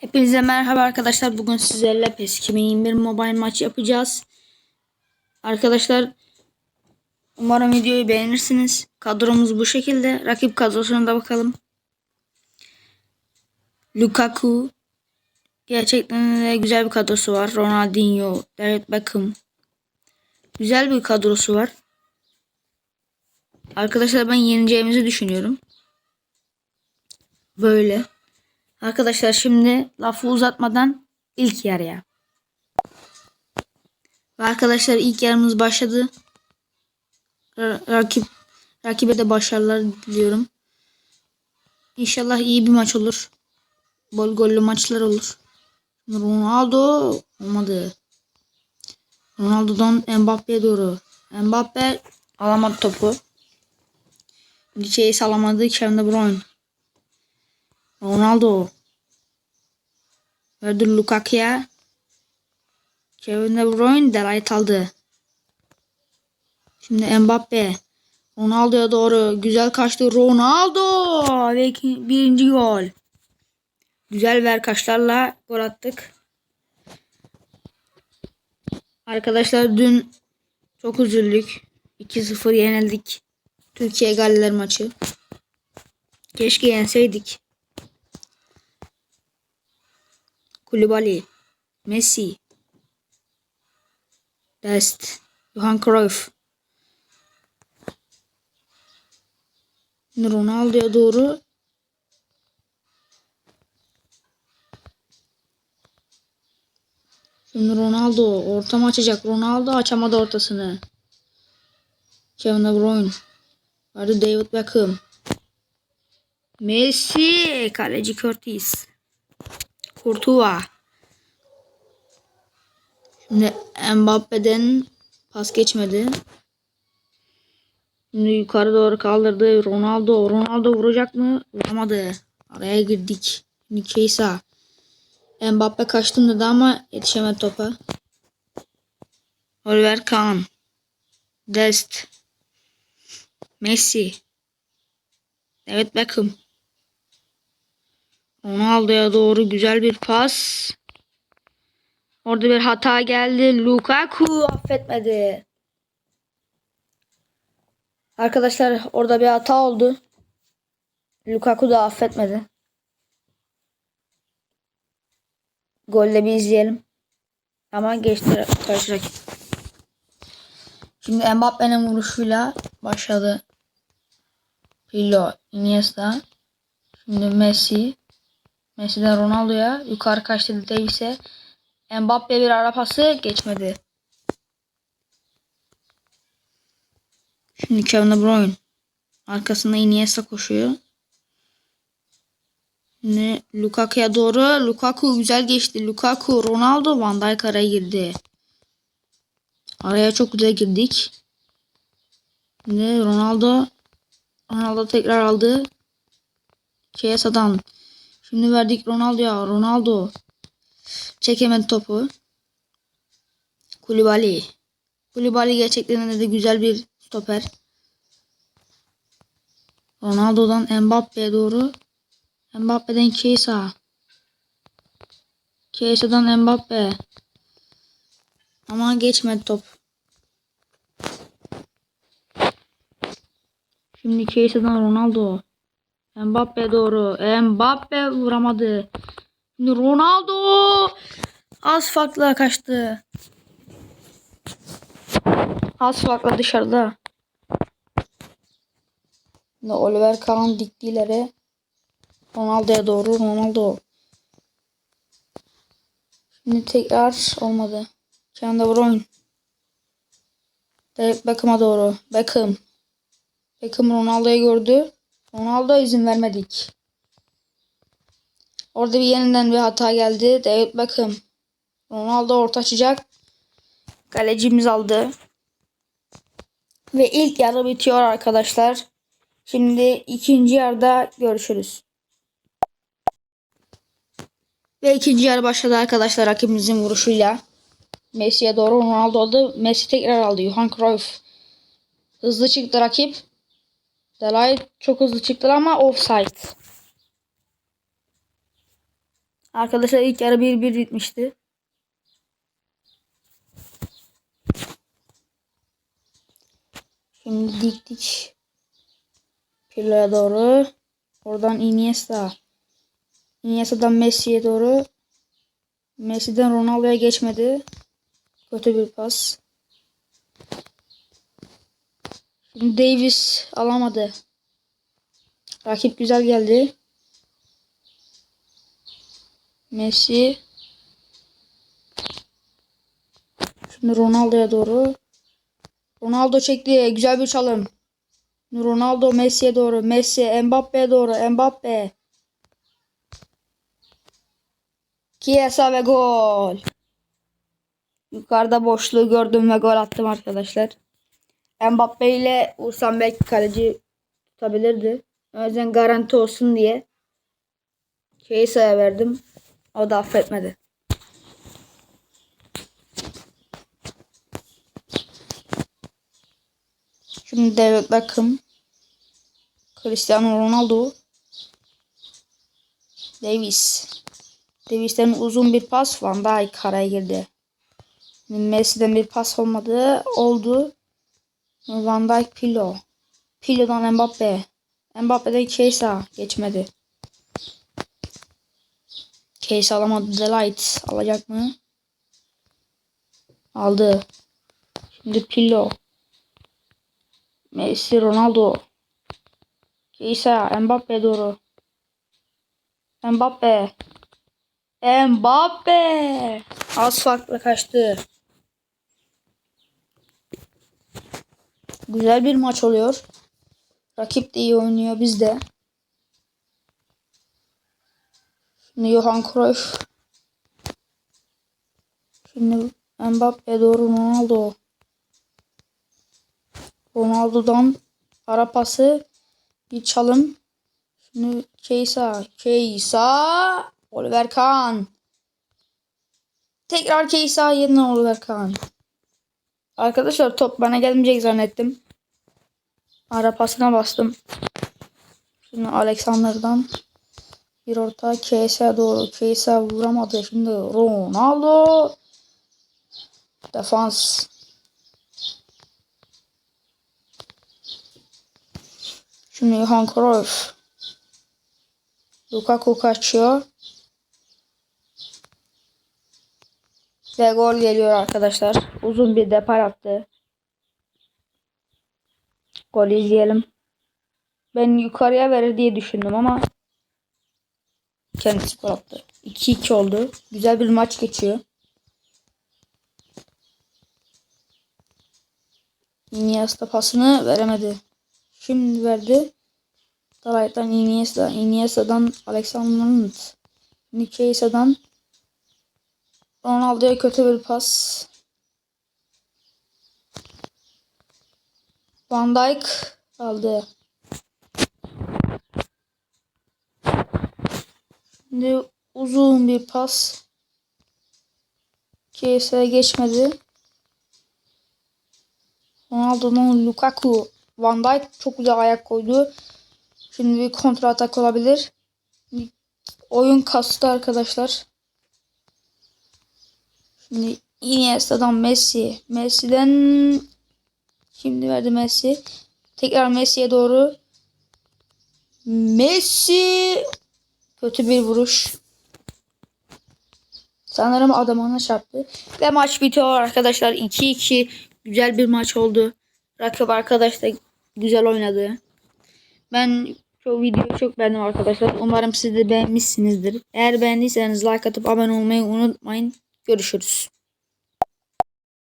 Hepinize merhaba arkadaşlar. Bugün sizlerle PES 2021 mobile maç yapacağız. Arkadaşlar umarım videoyu beğenirsiniz. Kadromuz bu şekilde. Rakip kadrosuna da bakalım. Lukaku gerçekten de güzel bir kadrosu var. Ronaldinho, David Beckham. Güzel bir kadrosu var. Arkadaşlar ben yeneceğimizi düşünüyorum. Böyle. Arkadaşlar şimdi lafı uzatmadan ilk yarıya. Ve arkadaşlar ilk yarımız başladı. Ra- rakip rakibe de başarılar diliyorum. İnşallah iyi bir maç olur. Bol gollü maçlar olur. Ronaldo olmadı. Ronaldo'dan Mbappe'ye doğru. Mbappe alamadı topu. Liçeyi alamadı. Kevin De Bruyne. Ronaldo. Verdi Lukaku'ya. Kevin De Bruyne Delight aldı. Şimdi Mbappe. Ronaldo'ya doğru güzel kaçtı. Ronaldo ve birinci gol. Güzel ver kaçlarla gol attık. Arkadaşlar dün çok üzüldük. 2-0 yenildik. Türkiye Galler maçı. Keşke yenseydik. Kulübali, Messi, Dest, Johan Cruyff, Ronaldo'ya doğru Şimdi Ronaldo ortam açacak. Ronaldo açamadı ortasını. Kevin De Bruyne. Vardı David Beckham. Messi. Kaleci Curtis. Courtois. Şimdi Mbappe'den pas geçmedi. Şimdi yukarı doğru kaldırdı. Ronaldo. Ronaldo vuracak mı? Vuramadı. Araya girdik. Şimdi Keisa. Mbappe kaçtım dedi ama yetişemedi topa. Oliver Kahn. Dest. Messi. David Beckham. Ronaldo'ya doğru güzel bir pas. Orada bir hata geldi. Lukaku affetmedi. Arkadaşlar orada bir hata oldu. Lukaku da affetmedi. Golde bir izleyelim. Ama geçti karşı rakip. Şimdi Mbappe'nin vuruşuyla başladı. Pirlo, Iniesta. Şimdi Messi. Messi'den Ronaldo'ya. Yukarı kaçtı Davis'e. Mbappe bir ara pası geçmedi. Şimdi Kevin De Bruyne. Arkasında Iniesta koşuyor. Ne Lukaku'ya doğru. Lukaku güzel geçti. Lukaku, Ronaldo, Van Dijk araya girdi. Araya çok güzel girdik. Ne Ronaldo Ronaldo tekrar aldı. Chiesa'dan. Şimdi verdik Ronaldo'ya. Ronaldo. Çekemedi topu. Kulibali. Kulibali gerçekten de güzel bir stoper. Ronaldo'dan Mbappe'ye doğru. Mbappe'den Chiesa. Chiesa'dan Mbappe. Ama geçmedi top. Şimdi Chiesa'dan Ronaldo. Mbappe doğru. Mbappe vuramadı. Ronaldo az farkla kaçtı. Az farkla dışarıda. Şimdi Oliver Kahn dikti ileri. Ronaldo'ya doğru. Ronaldo. Şimdi tekrar olmadı. Kevin De Bruyne. David Beckham'a doğru. Beckham. Beckham Ronaldo'yu gördü. Ronaldo izin vermedik. Orada bir yeniden bir hata geldi. David Beckham. Ronaldo orta açacak. Kalecimiz aldı. Ve ilk yarı bitiyor arkadaşlar. Şimdi ikinci yarıda görüşürüz. Ve ikinci yarı başladı arkadaşlar rakibimizin vuruşuyla. Messi'ye doğru Ronaldo aldı. Messi tekrar aldı. Johan Cruyff. Hızlı çıktı rakip. Delay çok hızlı çıktı ama offside. Arkadaşlar ilk yarı 1-1 bitmişti. Şimdi diktik. Pirlo'ya doğru. Oradan Iniesta. Iniesta'dan Messi'ye doğru. Messi'den Ronaldo'ya geçmedi. Kötü bir pas. Şimdi Davis alamadı. Rakip güzel geldi. Messi. Şimdi Ronaldo'ya doğru. Ronaldo çekti. Güzel bir çalım. Ronaldo Messi'ye doğru. Messi Mbappe'ye doğru. Mbappe. Chiesa ve gol. Yukarıda boşluğu gördüm ve gol attım arkadaşlar. Mbappe ile vursam belki kaleci tutabilirdi. O yüzden garanti olsun diye Chiesa'ya verdim. O da affetmedi. Şimdi David Beckham. Cristiano Ronaldo. Davis. Davis'ten uzun bir pas. Van Dijk araya girdi. Messi'den bir pas olmadı. Oldu. Van Dijk Pilo. Pilo'dan Mbappe. Mbappe'den Chiesa geçmedi. Chiesa alamadı. Delight alacak mı? Aldı. Şimdi Pilo. Messi, Ronaldo. Chiesa, Mbappe doğru. Mbappe. Mbappe. Az farkla kaçtı. Güzel bir maç oluyor. Rakip de iyi oynuyor biz de. Şimdi Johan Cruyff. Şimdi Mbappe doğru Ronaldo. Ronaldo'dan ara pası bir çalım. Şimdi Keysa. Keysa. Oliver Kahn. Tekrar Keysa yerine Oliver Kahn. Arkadaşlar top bana gelmeyecek zannettim. Ara pasına bastım. Şimdi Alexander'dan bir orta Keysa doğru. Keysa vuramadı. Şimdi Ronaldo. Defans. Şimdi Johan Cruyff. Lukaku kaçıyor. Ve gol geliyor arkadaşlar. Uzun bir depar attı. Gol izleyelim. Ben yukarıya verir diye düşündüm ama kendisi gol attı. 2-2 oldu. Güzel bir maç geçiyor. Iniesta pasını veremedi. Şimdi verdi. Dalay'dan Iniesta. Iniesta'dan Alexander-Arnold. Nikeisa'dan Ronaldo'ya kötü bir pas. Van Dijk aldı. Şimdi uzun bir pas. KS'ye geçmedi. Ronaldo'dan Lukaku. Van Dijk çok güzel ayak koydu. Şimdi bir kontra atak olabilir. Oyun kastı arkadaşlar. Şimdi Iniesta'dan Messi. Messi'den şimdi verdi Messi. Tekrar Messi'ye doğru. Messi kötü bir vuruş. Sanırım adamına çarptı. Ve maç bitiyor arkadaşlar. 2-2 güzel bir maç oldu. Rakip arkadaş da güzel oynadı. Ben şu videoyu çok beğendim arkadaşlar. Umarım siz de beğenmişsinizdir. Eğer beğendiyseniz like atıp abone olmayı unutmayın. Görüşürüz.